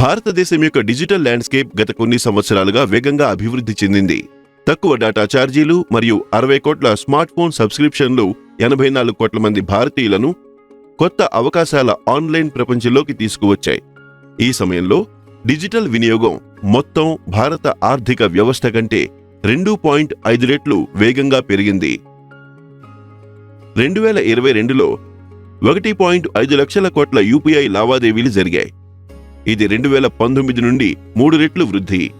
భారతదేశం యొక్క digital landscape గత కొన్ని సంవత్సరాలుగా వేగంగా అభివృద్ధి చెందింది. తక్కువ డేటా ఛార్జీలు మరియు అరవై కోట్ల స్మార్ట్ ఫోన్ సబ్స్క్రిప్షన్లు ఎనభై నాలుగు కోట్ల మంది భారతీయులను కొత్త అవకాశాల ఆన్లైన్ ప్రపంచంలోకి తీసుకువచ్చాయి. ఈ సమయంలో డిజిటల్ వినియోగం మొత్తం భారత ఆర్థిక వ్యవస్థ కంటే రెండు పాయింట్ ఐదు రెట్లు వేగంగా పెరిగింది. రెండు వేల ఇరవై రెండులో ఒకటి పాయింట్ ఐదు లక్షల కోట్ల యూపీఐ లావాదేవీలు జరిగాయి. ఇది రెండు వేల పంతొమ్మిది నుండి మూడు రెట్లు వృద్ధి.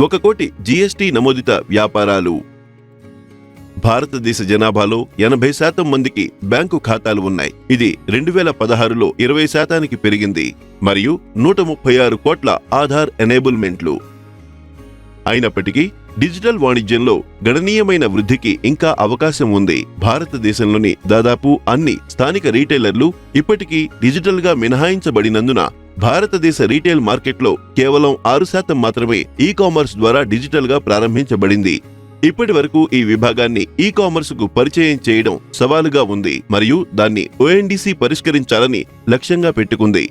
ఒక కోటి జీఎస్టీ నమోదిత వ్యాపారాలు. భారతదేశ జనాభాలో ఎనభై శాతం మందికి బ్యాంకు ఖాతాలు ఉన్నాయి. ఇది రెండు వేల పదహారులో ఇరవై శాతానికి పెరిగింది. మరియు నూట ముప్పై ఆరు కోట్ల ఆధార్ ఎనేబుల్మెంట్లు. అయినప్పటికీ డిజిటల్ వాణిజ్యంలో గణనీయమైన వృద్ధికి ఇంకా అవకాశం ఉంది. భారతదేశంలోని దాదాపు అన్ని స్థానిక రీటైలర్లు ఇప్పటికీ డిజిటల్గా మినహాయించబడినందున భారతదేశ రీటైల్ మార్కెట్లో కేవలం ఆరు శాతం మాత్రమే ఈ కామర్స్ ద్వారా డిజిటల్గా ప్రారంభించబడింది. ఇప్పటి వరకు ఈ విభాగాన్ని ఈ కామర్స్కు పరిచయం చేయడం సవాలుగా ఉంది. మరియు దాన్ని ఓఎన్డీసీ పరిష్కరించాలని లక్ష్యంగా పెట్టుకుంది.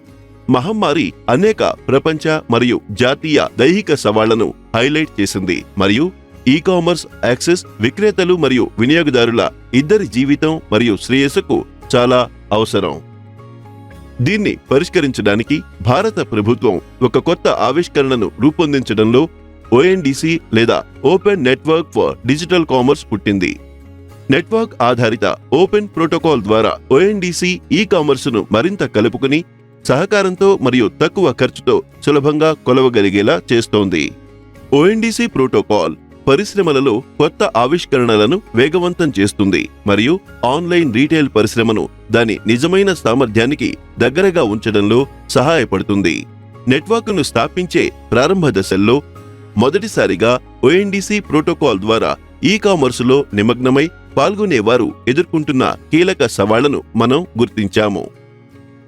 మహమ్మారి అనేక ప్రపంచ మరియు జాతీయ దైహిక సవాళ్ళను హైలైట్ చేసింది. మరియు ఈ కామర్స్ యాక్సెస్ విక్రేతలు మరియు వినియోగదారుల ఇద్దరి జీవితం మరియు శ్రేయస్సుకు చాలా అవసరం. దీన్ని పరిష్కరించడానికి భారత ప్రభుత్వం ఒక కొత్త ఆవిష్కరణను రూపొందించడంలో ఓఎన్డిసి లేదా open network for digital commerce పుట్టింది. నెట్వర్క్ ఆధారిత ఓపెన్ ప్రోటోకాల్ ద్వారా ఓఎన్డిసి ఈ కామర్స్ను మరింత కలుపుకుని సహకారంతో మరియు తక్కువ ఖర్చుతో సులభంగా కొలవగలిగేలా చేస్తోంది. ఓఎన్డీసీ ప్రోటోకాల్ పరిశ్రమలలో కొత్త ఆవిష్కరణలను వేగవంతం చేస్తుంది మరియు ఆన్లైన్ రీటైల్ పరిశ్రమను దాని నిజమైన సామర్థ్యానికి దగ్గరగా ఉంచడంలో సహాయపడుతుంది. నెట్వర్క్ను స్థాపించే ప్రారంభ దశల్లో మొదటిసారిగా ఓఎన్డీసీ ప్రోటోకాల్ ద్వారా ఈ కామర్సులో నిమగ్నమై పాల్గొనేవారు ఎదుర్కొంటున్న కీలక సవాళ్ళను మనం గుర్తించాము.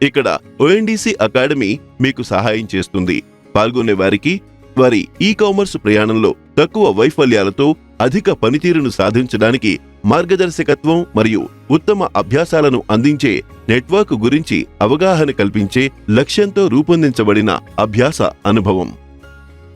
ఇక్కడ ఓఎన్డీసీ అకాడమీ మీకు సహాయం చేస్తుంది. పాల్గొనే వారికి వారి ఈ కామర్స్ ప్రయాణంలో తక్కువ వైఫల్యాలతో అధిక పనితీరును సాధించడానికి మార్గదర్శకత్వం మరియు ఉత్తమ అభ్యాసాలను అందించే నెట్వర్క్ గురించి అవగాహన కల్పించే లక్ష్యంతో రూపొందించబడిన అభ్యాస అనుభవం.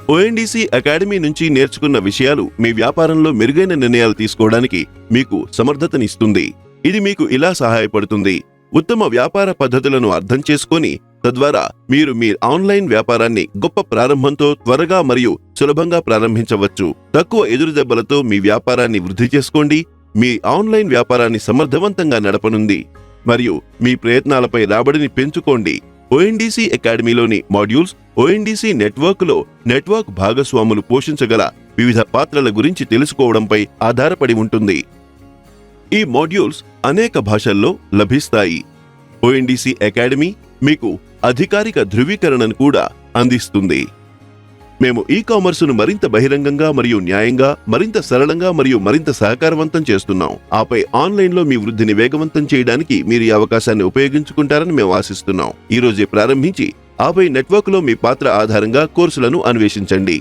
ఓఎన్డీసీ అకాడమీ నుంచి నేర్చుకున్న విషయాలు మీ వ్యాపారంలో మెరుగైన నిర్ణయాలు తీసుకోవడానికి మీకు సమర్థతనిస్తుంది. ఇది మీకు ఇలా సహాయపడుతుంది. ఉత్తమ వ్యాపార పద్ధతులను అర్థం చేసుకొని తద్వారా మీరు మీ ఆన్లైన్ వ్యాపారాన్ని గొప్ప ప్రారంభంతో త్వరగా మరియు సులభంగా ప్రారంభించవచ్చు. తక్కువ ఎదురుదెబ్బలతో మీ వ్యాపారాన్ని వృద్ధి చేసుకోండి. మీ ఆన్లైన్ వ్యాపారాన్ని సమర్థవంతంగా నడపనుంది. మరియు మీ ప్రయత్నాలపై రాబడిని పెంచుకోండి. ఓఎన్డీసీ అకాడమీలోని మాడ్యూల్స్ ఓఎన్డీసీ నెట్వర్క్లో నెట్వర్క్ భాగస్వాములు పోషించగల వివిధ పాత్రల గురించి తెలుసుకోవడంపై ఆధారపడి ఉంటుంది. ఈ మాడ్యూల్స్ అనేక భాషల్లో లభిస్తాయి. ఓఎన్డీసీ అకాడమీ మీకు అధికారిక ధృవీకరణను కూడా అందిస్తుంది. మేము ఈ కామర్స్ను మరింత బహిరంగంగా మరియు న్యాయంగా మరింత సరళంగా మరియు మరింత సహకారవంతం చేస్తున్నాం. ఆపై ఆన్లైన్లో మీ వృద్ధిని వేగవంతం చేయడానికి మీరు ఈ అవకాశాన్ని ఉపయోగించుకుంటారని మేము ఆశిస్తున్నాం. ఈ రోజే ప్రారంభించి ఆపై నెట్వర్క్లో మీ పాత్ర ఆధారంగా కోర్సులను అన్వేషించండి.